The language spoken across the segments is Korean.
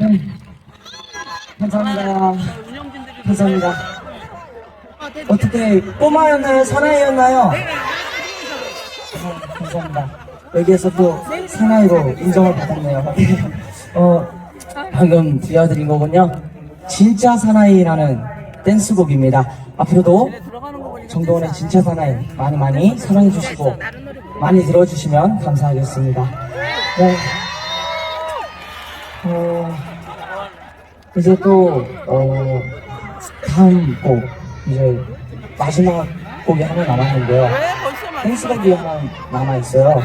네. 감사합니다. 운영진들이 감사합니다. 어떻게 꼬마였나요? 사나이였나요? 네, 감사합니다. 여기에서 또 사나이로 인정을 받았네요. 어, 방금 들려드린 거군요. 진짜 사나이라는 댄스곡입니다. 앞으로도 정동원의 진짜 사나이 많이 많이 사랑해주시고 많이 들어주시면 감사하겠습니다. 네. 어, 이제 또, 어, 다음 곡, 이제 마지막 곡이 하나 남았는데요. 막 댄스곡이 하나 남아 있어요.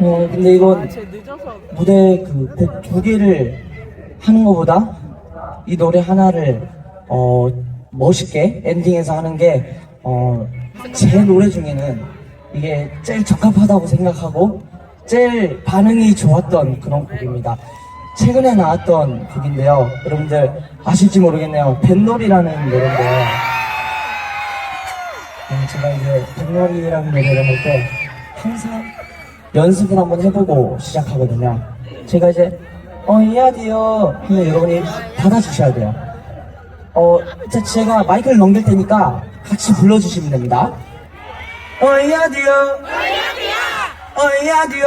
어, 근데 이건 제 늦어서 무대 그곡두 개를 하는 것보다 이 노래 하나를 어 멋있게 엔딩에서 하는 게 어 제 노래 중에는 이게 제일 적합하다고 생각하고 제일 반응이 좋았던 그런 곡입니다. 최근에 나왔던 곡인데요. 여러분들 아실지 모르겠네요. 뱃놀이라는 노래인데 네, 제가 이제 뱃놀이라는 노래를 할 때 항상 연습을 한번 해보고 시작하거든요. 제가 이제 어 이야디요 하면 여러분이 받아주셔야 돼요. 어 자, 제가 마이크를 넘길 테니까 같이 불러주시면 됩니다. 어 이야디요 어 이야디요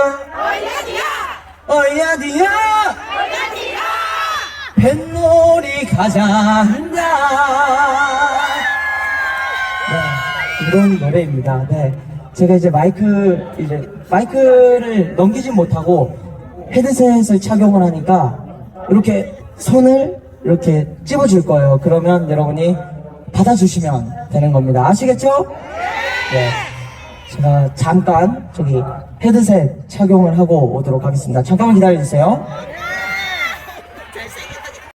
어 이야디요 뱃놀이 가자 한다. 네, 이런 노래입니다. 네. 제가 이제 마이크, 이제 마이크를 넘기지 못하고 헤드셋을 착용을 하니까 이렇게 손을 이렇게 찝어줄 거예요. 그러면 여러분이 받아주시면 되는 겁니다. 아시겠죠? 네. 제가 잠깐 저기 헤드셋 착용을 하고 오도록 하겠습니다. 잠깐만 기다려주세요.